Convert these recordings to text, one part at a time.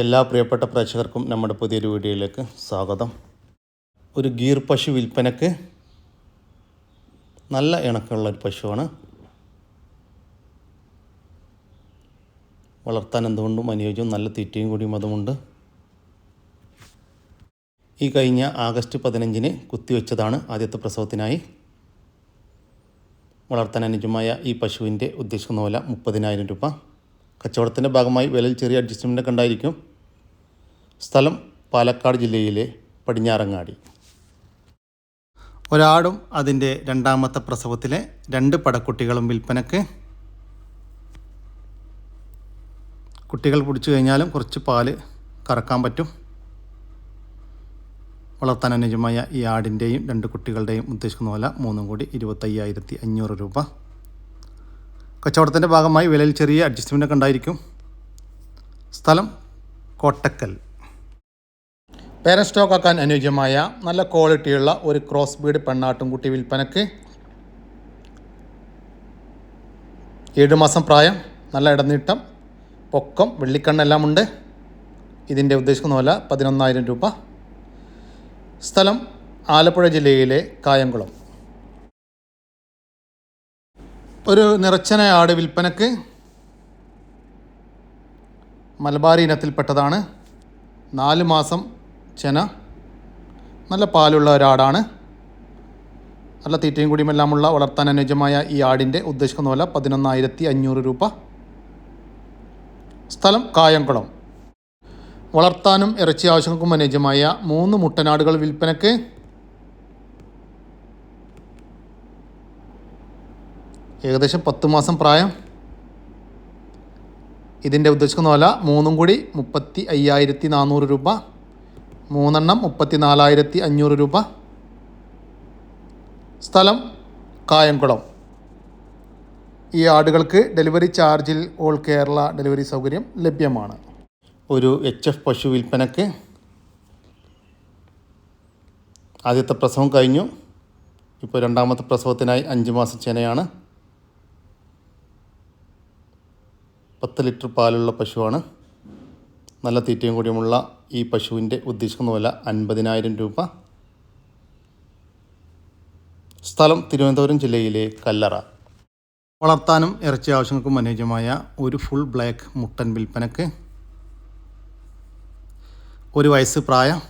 എല്ലാ പ്രിയപ്പെട്ട പ്രേക്ഷകർക്കും നമ്മുടെ പുതിയൊരു വീഡിയോയിലേക്ക് സ്വാഗതം. ഒരു ഗീർ പശു വിൽപ്പനക്ക് നല്ല ഇണക്കമുള്ള ഒരു പശുവാണ്. വളർത്താൻ എന്തുകൊണ്ടും അനുയോജ്യവും നല്ല തീറ്റയും കൂടിയും അതുമുണ്ട്. ഈ കഴിഞ്ഞ ആഗസ്റ്റ് പതിനഞ്ചിന് കുത്തിവെച്ചതാണ് ആദ്യത്തെ പ്രസവത്തിനായി. വളർത്താൻ അനുയോജ്യമായ ഈ പശുവിന്റെ ഉദ്ദേശിക്കുന്ന വില മുപ്പതിനായിരം രൂപ. കച്ചവടത്തിന്റെ ഭാഗമായി വിലയിൽ ചെറിയ അഡ്ജസ്റ്റ്മെന്റ് ഒക്കെ ഉണ്ടായിരിക്കും. സ്ഥലം പാലക്കാട് ജില്ലയിലെ പടിഞ്ഞാറങ്ങാടി. ഒരാടും അതിന്റെ രണ്ടാമത്തെ പ്രസവത്തിലെ രണ്ട് പടക്കുട്ടികളും വിൽപ്പനക്ക്. കുട്ടികൾ പിടിച്ചു കഴിഞ്ഞാലും കുറച്ച് പാൽ കറക്കാൻ പറ്റും. വളർത്താൻ അനുജമായ ഈ ആടിന്റെയും രണ്ട് കുട്ടികളുടെയും ഉദ്ദേശിക്കുന്ന പോലെ മൂന്നും കൂടി ഇരുപത്തയ്യായിരത്തി അഞ്ഞൂറ് രൂപ. കച്ചവടത്തിന്റെ ഭാഗമായി വിലയിൽ ചെറിയ അഡ്ജസ്റ്റ്മെന്റ് ഒക്കെ ഉണ്ടായിരിക്കും. സ്ഥലം കോട്ടക്കൽ. പേരൻ സ്റ്റോക്ക് ആക്കാൻ അനുയോജ്യമായ നല്ല ക്വാളിറ്റിയുള്ള ഒരു ക്രോസ് ബീഡ് പെണ്ണാട്ടുംകുട്ടി വിൽപ്പനക്ക് ഏഴ് മാസം പ്രായം നല്ല ഇടനീട്ടം പൊക്കം വെള്ളിക്കണ്ണെല്ലാം ഉണ്ട്. ഇതിന്റെ ഉദ്ദേശിക്കുന്ന പോലെ പതിനൊന്നായിരം രൂപ. സ്ഥലം ആലപ്പുഴ ജില്ലയിലെ കായംകുളം. ഒരു നിറച്ചന ആട് വിൽപ്പനക്ക് മലബാറി ഇനത്തിൽപ്പെട്ടതാണ്. നാല് മാസം ചെന. നല്ല പാലുള്ള ഒരാടാണ്. നല്ല തീറ്റയും കൂടിയുമെല്ലാമുള്ള വളർത്താൻ അനുയോജ്യമായ ഈ ആടിന്റെ ഉദ്ദേശിക്കുന്ന വില പതിനൊന്നായിരത്തി അഞ്ഞൂറ് രൂപ. സ്ഥലം കായംകുളം. വളർത്താനും ഇറച്ചി ആവശ്യങ്ങൾക്കും അനുയോജ്യമായ മൂന്ന് മുട്ടനാടുകൾ വിൽപ്പനക്ക് ഏകദേശം പത്ത് മാസം പ്രായം. ഇതിന്റെ ഉദ്ദേശിക്കുന്ന വില മൂന്നും കൂടി മുപ്പത്തി അയ്യായിരത്തി നാനൂറ് രൂപ. മൂന്നെണ്ണം മുപ്പത്തി നാലായിരത്തി അഞ്ഞൂറ് രൂപ. സ്ഥലം കായംകുളം. ഈ ആടുകൾക്ക് ഡെലിവറി ചാർജിൽ ഓൾ കേരള ഡെലിവറി സൗകര്യം ലഭ്യമാണ്. ഒരു എച്ച് എഫ് പശു വിൽപ്പനക്ക് ആദ്യത്തെ പ്രസവം കഴിഞ്ഞു. ഇപ്പോൾ രണ്ടാമത്തെ പ്രസവത്തിനായി അഞ്ച് മാസം ചെനയാണ്. പത്ത് ലിറ്റർ പാലുള്ള പശുവാണ്. നല്ല തീറ്റയും കൂടിയുമുള്ള ഈ പശുവിന്റെ ഉദ്ദേശിക്കുന്ന വില അൻപതിനായിരം രൂപ. സ്ഥലം തിരുവനന്തപുരം ജില്ലയിലെ കല്ലറ. വളർത്താനും ഇറച്ചി ആവശ്യങ്ങൾക്കും അനുയോജ്യമായ ഒരു ഫുൾ ബ്ലാക്ക് മുട്ടൻ വിൽപ്പനക്ക്. ഒരു വയസ്സ് പ്രായം.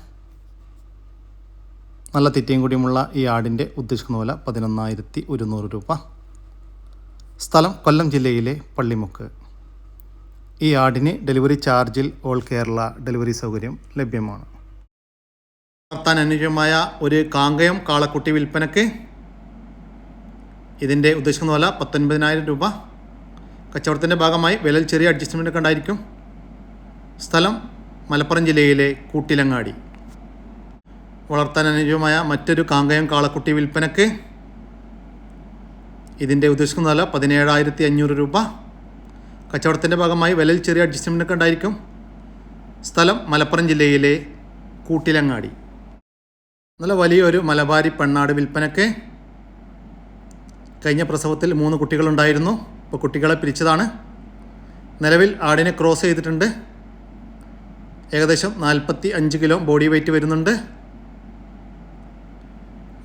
നല്ല തീറ്റയും കൂടിയുമുള്ള ഈ ആടിന്റെ ഉദ്ദേശിക്കുന്ന വില പതിനൊന്നായിരത്തി ഒരുന്നൂറ് രൂപ. സ്ഥലം കൊല്ലം ജില്ലയിലെ പള്ളിമുക്ക്. ഈ ആടിന് ഡെലിവറി ചാർജിൽ ഓൾ കേരള ഡെലിവറി സൗകര്യം ലഭ്യമാണ്. വളർത്താൻ അനുയോജ്യമായ ഒരു കാങ്കയം കാളക്കുട്ടി വിൽപ്പനക്ക് ഇതിന്റെ ഉദ്ദേശിക്കുന്ന വില പത്തൊൻപതിനായിരം രൂപ. കച്ചവടത്തിന്റെ ഭാഗമായി വിലയിൽ ചെറിയ അഡ്ജസ്റ്റ്മെന്റ് ഒക്കെ ഉണ്ടായിരിക്കും. സ്ഥലം മലപ്പുറം ജില്ലയിലെ കൂട്ടിലങ്ങാടി. വളർത്താൻ അനുയോജ്യമായ മറ്റൊരു കാങ്കയം കാളക്കുട്ടി വിൽപ്പനക്ക് ഇതിന്റെ ഉദ്ദേശിക്കുന്ന വില പതിനേഴായിരത്തി അഞ്ഞൂറ് രൂപ. കച്ചവടത്തിന്റെ ഭാഗമായി വിലയിൽ ചെറിയ അഡ്ജസ്റ്റ്മെന്റ് ഒക്കെ ഉണ്ടായിരിക്കും. സ്ഥലം മലപ്പുറം ജില്ലയിലെ കൂട്ടിലങ്ങാടി. നല്ല വലിയൊരു മലബാരി പെണ്ണാട് വിൽപ്പനക്ക് കഴിഞ്ഞ പ്രസവത്തിൽ മൂന്ന് കുട്ടികളുണ്ടായിരുന്നു. ഇപ്പോൾ കുട്ടികളെ പിരിച്ചതാണ്. നിലവിൽ ആടിനെ ക്രോസ് ചെയ്തിട്ടുണ്ട്. ഏകദേശം നാൽപ്പത്തി അഞ്ച് കിലോ ബോഡി വെയിറ്റ് വരുന്നുണ്ട്.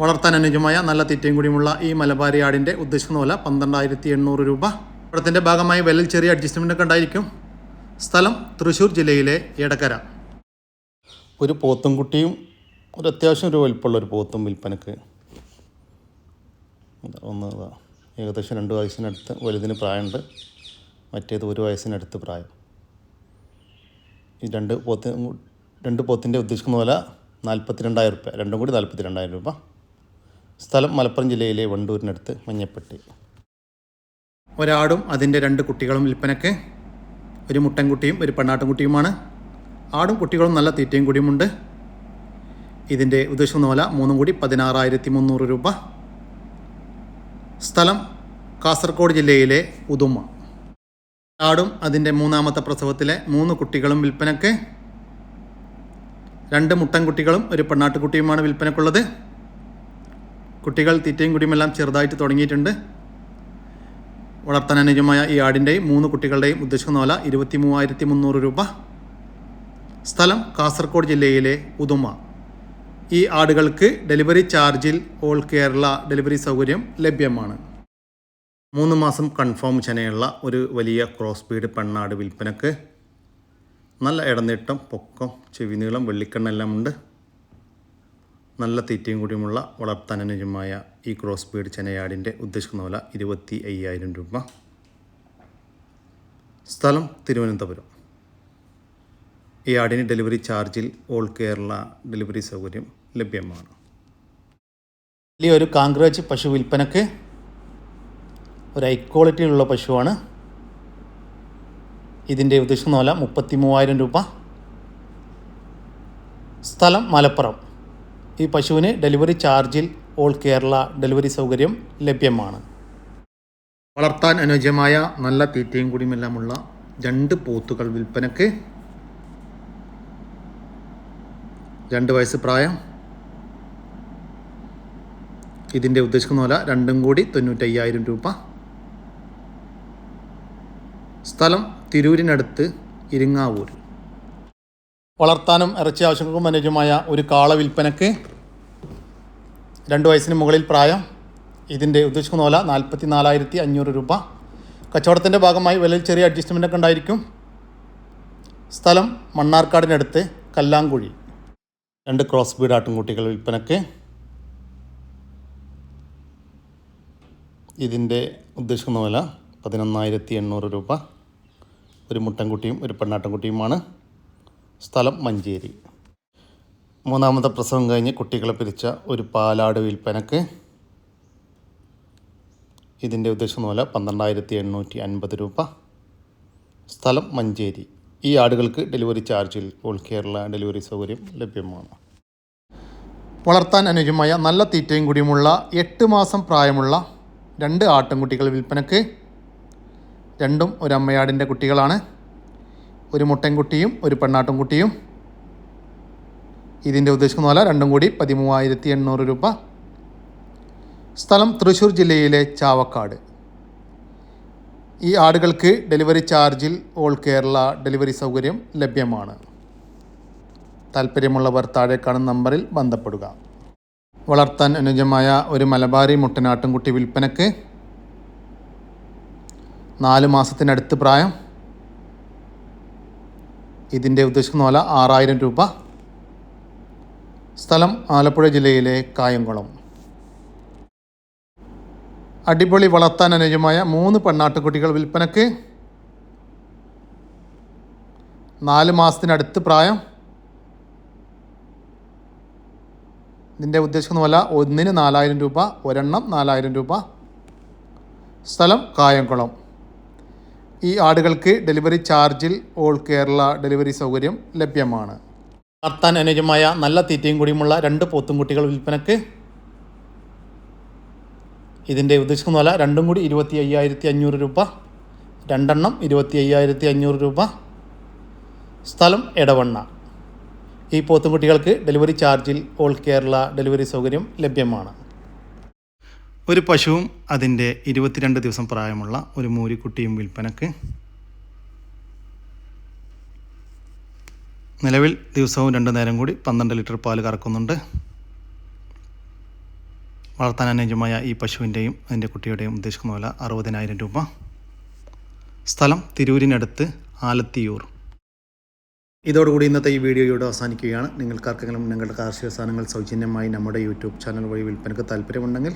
വളർത്താൻ അനുജമായ നല്ല തീറ്റയും കൂടിയുമുള്ള ഈ മലബാരി ആടിന്റെ ഉദ്ദേശിക്കുന്ന വില പന്ത്രണ്ടായിരത്തി എണ്ണൂറ് രൂപ. ഇവിടത്തിന്റെ ഭാഗമായി വിലയിൽ ചെറിയ അഡ്ജസ്റ്റ്മെന്റ് ഒക്കെ ഉണ്ടായിരിക്കും. സ്ഥലം തൃശ്ശൂർ ജില്ലയിലെ എടക്കര ഒരു പോത്തും കുട്ടിയും ഒരു അത്യാവശ്യം ഒരു വലിപ്പമുള്ള ഒരു പോത്തും വിൽപ്പനക്ക്. ഒന്ന് ഏകദേശം രണ്ട് വയസ്സിനടുത്ത് വലുതിന് പ്രായമുണ്ട്. മറ്റേത് ഒരു വയസ്സിനടുത്ത് പ്രായം. ഈ രണ്ട് പോത്ത് രണ്ട് പോത്തിന്റെ ഉദ്ദേശിക്കുന്ന വില നാൽപ്പത്തി രണ്ടായിരം രൂപ രണ്ടും കൂടി നാൽപ്പത്തി രണ്ടായിരം രൂപ. സ്ഥലം മലപ്പുറം ജില്ലയിലെ വണ്ടൂരിനടുത്ത് മഞ്ഞപ്പെട്ടി. ഒരാടും അതിന്റെ രണ്ട് കുട്ടികളും വിൽപ്പനയ്ക്ക്. ഒരു മുട്ടൻകുട്ടിയും ഒരു പെണ്ണാട്ടുംകുട്ടിയുമാണ്. ആടും കുട്ടികളും നല്ല തീറ്റയും കൂടിയുമുണ്ട്. ഇതിന്റെ ഉദ്ദേശിക്കുന്ന വില മൂന്നും കൂടി പതിനാറായിരത്തി മുന്നൂറ് രൂപ. സ്ഥലം കാസർഗോഡ് ജില്ലയിലെ ഉദുമ. ആടും അതിന്റെ മൂന്നാമത്തെ പ്രസവത്തിലെ മൂന്ന് കുട്ടികളും വിൽപ്പനയ്ക്ക്. രണ്ട് മുട്ടൻകുട്ടികളും ഒരു പെണ്ണാട്ടുകുട്ടിയുമാണ് വിൽപ്പനക്കുള്ളത് കുട്ടികൾ തീറ്റയും കുടിയുമെല്ലാം ചെറുതായിട്ട് തുടങ്ങിയിട്ടുണ്ട്. വളർത്താൻ അനുയോജ്യമായ ഈ ആടിന്റെയും മൂന്ന് കുട്ടികളുടെയും ഉദ്ദേശിക്കുന്ന വില ഇരുപത്തി മൂവായിരത്തി മുന്നൂറ് രൂപ. സ്ഥലം കാസർഗോഡ് ജില്ലയിലെ ഉദുമ. ഈ ആടുകൾക്ക് ഡെലിവറി ചാർജിൽ ഓൾ കേരള ഡെലിവറി സൗകര്യം ലഭ്യമാണ്. മൂന്ന് മാസം കൺഫേം ചെനയുള്ള ഒരു വലിയ ക്രോസ് ബീഡ് പെണ്ണാട് വിൽപ്പനക്ക് നല്ല ഇടനീട്ടം പൊക്കം ചെവിനീളം വെള്ളിക്കണ്ണെല്ലാം ഉണ്ട്. നല്ല തീറ്റയും കൂടിയുമുള്ള വളർത്താനനുജമായ ഈ ക്രോസ് ബീഡ് ചെനയാടിന്റെ ഉദ്ദേശിക്കുന്ന വില ഇരുപത്തി അയ്യായിരം രൂപ. സ്ഥലം തിരുവനന്തപുരം. ഈ ആടിന് ഡെലിവറി ചാർജിൽ ഓൾ കേരള ഡെലിവറി സൗകര്യം ലഭ്യമാണ്. വലിയൊരു കാങ്ക്രേജ് പശു വിൽപ്പനക്ക് ഒരു ഹൈ ക്വാളിറ്റിയിലുള്ള പശുവാണ്. ഇതിന്റെ ഉദ്ദേശിക്കുന്ന വില മുപ്പത്തി മൂവായിരം രൂപ. സ്ഥലം മലപ്പുറം. ഈ പശുവിന് ഡെലിവറി ചാർജിൽ ഓൾ കേരള ഡെലിവറി സൗകര്യം ലഭ്യമാണ്. വളർത്താൻ അനുയോജ്യമായ നല്ല തീറ്റയും കൂടിയുമെല്ലാമുള്ള രണ്ട് പോത്തുകൾ വിൽപ്പനക്ക് രണ്ട് വയസ്സ് പ്രായം. ഇതിന്റെ ഉദ്ദേശിക്കുന്ന പോലെ രണ്ടും കൂടി തൊണ്ണൂറ്റയ്യായിരം രൂപ. സ്ഥലം തിരൂരിനടുത്ത് ഇരിങ്ങാവൂർ വളർത്താനും ഇറച്ചി ആവശ്യങ്ങൾക്കും അനുയോജ്യമായ ഒരു കാള വിൽപ്പനക്ക് രണ്ട് വയസ്സിന് മുകളിൽ പ്രായം. ഇതിന്റെ ഉദ്ദേശിക്കുന്ന വില നാൽപ്പത്തി നാലായിരത്തി അഞ്ഞൂറ് രൂപ. കച്ചവടത്തിന്റെ ഭാഗമായി വിലയിൽ ചെറിയ അഡ്ജസ്റ്റ്മെന്റൊക്കെ ഉണ്ടായിരിക്കും. സ്ഥലം മണ്ണാർക്കാടിനടുത്ത് കല്ലാങ്കുഴി. രണ്ട് ക്രോസ് ബീഡ് ആട്ടുംകുട്ടികൾ വിൽപ്പനക്ക്. ഇതിന്റെ ഉദ്ദേശിക്കുന്ന വില പതിനൊന്നായിരത്തി എണ്ണൂറ് രൂപ. ഒരു മുട്ടൻകുട്ടിയും ഒരു പെണ്ണാട്ടൻകുട്ടിയുമാണ് സ്ഥലം മഞ്ചേരി. മൂന്നാമത്തെ പ്രസവം കഴിഞ്ഞ് കുട്ടികളെ പിരിച്ച ഒരു പാലാട് വിൽപ്പനക്ക് ഇതിന്റെ ഉദ്ദേശം പോലെ പന്ത്രണ്ടായിരത്തി എണ്ണൂറ്റി അൻപത് രൂപ. സ്ഥലം മഞ്ചേരി. ഈ ആടുകൾക്ക് ഡെലിവറി ചാർജിൽ ഓൾ കേരള ഡെലിവറി സൗകര്യം ലഭ്യമാണ്. വളർത്താൻ അനുയോജ്യമായ നല്ല തീറ്റയും കൂടിയുമുള്ള എട്ട് മാസം പ്രായമുള്ള രണ്ട് ആട്ടിൻകുട്ടികൾ വിൽപ്പനക്ക്. രണ്ടും ഒരു കുട്ടികളാണ്. ഒരു മുട്ടൻകുട്ടിയും ഒരു പെണ്ണാട്ടൻകുട്ടിയും ഇതിന്റെ ഉദ്ദേശിക്കുന്ന പോലെ രണ്ടും കൂടി പതിമൂവായിരത്തി എണ്ണൂറ് രൂപ. സ്ഥലം തൃശ്ശൂർ ജില്ലയിലെ ചാവക്കാട്. ഈ ആടുകൾക്ക് ഡെലിവറി ചാർജിൽ ഓൾ കേരള ഡെലിവറി സൗകര്യം ലഭ്യമാണ്. താല്പര്യമുള്ളവർ താഴെ കാണുന്ന നമ്പറിൽ ബന്ധപ്പെടുക. വളർത്താൻ അനുജമായ ഒരു മലബാരി മുട്ടനാട്ടുംകുട്ടി വിൽപ്പനക്ക് നാല് മാസത്തിനടുത്ത് പ്രായം. ഇതിന്റെ ഉദ്ദേശിക്കുന്ന പോലെ ആറായിരം രൂപ. സ്ഥലം ആലപ്പുഴ ജില്ലയിലെ കായംകുളം. അടിപൊളി വളർത്താൻ അനുയോജ്യമായ മൂന്ന് പെണ്ണാട്ടുകുട്ടികൾ വിൽപ്പനക്ക് നാല് മാസത്തിനടുത്ത് പ്രായം. ഇതിന്റെ ഉദ്ദേശിക്കുന്ന വില ഒന്നിന് നാലായിരം രൂപ ഒരെണ്ണം നാലായിരം രൂപ. സ്ഥലം കായംകുളം. ഈ ആടുകൾക്ക് ഡെലിവറി ചാർജിൽ ഓൾ കേരള ഡെലിവറി സൗകര്യം ലഭ്യമാണ്. വളർത്താൻ അനുയോജ്യമായ നല്ല തീറ്റയും കൂടിയുമുള്ള രണ്ട് പോത്തുംകുട്ടികൾ വിൽപ്പനക്ക്. ഇതിന്റെ ഉദ്ദേശിക്കുന്ന വില രണ്ടും കൂടി ഇരുപത്തി അയ്യായിരത്തി അഞ്ഞൂറ് രൂപ രണ്ടെണ്ണം ഇരുപത്തി അയ്യായിരത്തി അഞ്ഞൂറ് രൂപ. സ്ഥലം എടവണ്ണ. ഈ പോത്തുംകുട്ടികൾക്ക് ഡെലിവറി ചാർജിൽ ഓൾ കേരള ഡെലിവറി സൗകര്യം ലഭ്യമാണ്. ഒരു പശുവും അതിന്റെ ഇരുപത്തിരണ്ട് ദിവസം പ്രായമുള്ള ഒരു മൂരിക്കുട്ടിയും വിൽപ്പനക്ക് നിലവിൽ ദിവസവും രണ്ട് നേരം കൂടി പന്ത്രണ്ട് ലിറ്റർ പാൽ കറക്കുന്നുണ്ട്. വളർത്താൻ അനുയോജ്യമായ ഈ പശുവിന്റെയും അതിന്റെ കുട്ടിയുടെയും ഉദ്ദേശിക്കുന്ന വില അറുപതിനായിരം രൂപ. സ്ഥലം തിരൂരിനടുത്ത് ആലത്തിയൂർ. ഇതോടുകൂടി ഇന്നത്തെ ഈ വീഡിയോ ഇവിടെ അവസാനിക്കുകയാണ്. നിങ്ങൾക്കാർക്കെങ്കിലും നിങ്ങളുടെ കാർഷിക സാധനങ്ങൾ സൗജന്യമായി നമ്മുടെ യൂട്യൂബ് ചാനൽ വഴി വിൽപ്പനക്ക് താല്പര്യമുണ്ടെങ്കിൽ